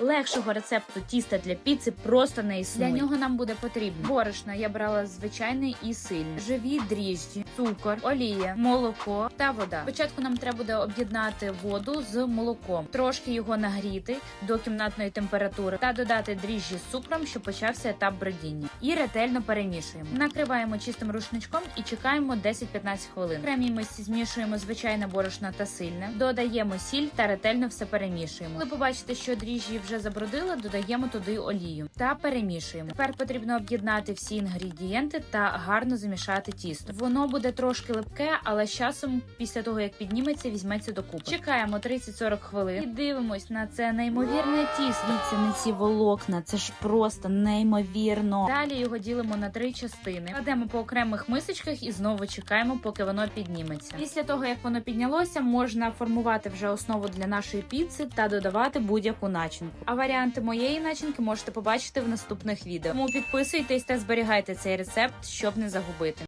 Легшого рецепту тіста для піци просто не існує. Для нього нам буде потрібно борошна. Я брала звичайне і сильне, живі дріжджі, цукор, олія, молоко та вода. Спочатку нам треба буде об'єднати воду з молоком, трошки його нагріти до кімнатної температури та додати дріжджі з цукром, щоб почався етап бродіння. І ретельно перемішуємо. Накриваємо чистим рушничком і чекаємо 10-15 хвилин. В кремі ми змішуємо звичайне борошно та сильне, додаємо сіль та ретельно все перемішуємо. Коли побачите, що дріжджі вже забродили, додаємо туди олію та перемішуємо. Тепер потрібно об'єднати всі інгредієнти та гарно замішати тісто. Воно буде трошки липке, але з часом, після того як підніметься, візьметься до купи. Чекаємо 30-40 хвилин і дивимось на це неймовірне тісто. Дивіться на ці волокна, це ж просто неймовірно. Далі його ділимо на три частини. Кладемо по окремих мисочках і знову чекаємо, поки воно підніметься. Після того як воно піднялося, можна формувати вже основу для нашої піци та додавати будь-яку начинку. А варіанти моєї начинки можете побачити в наступних відео. Тому підписуйтесь та зберігайте цей рецепт, щоб не загубити.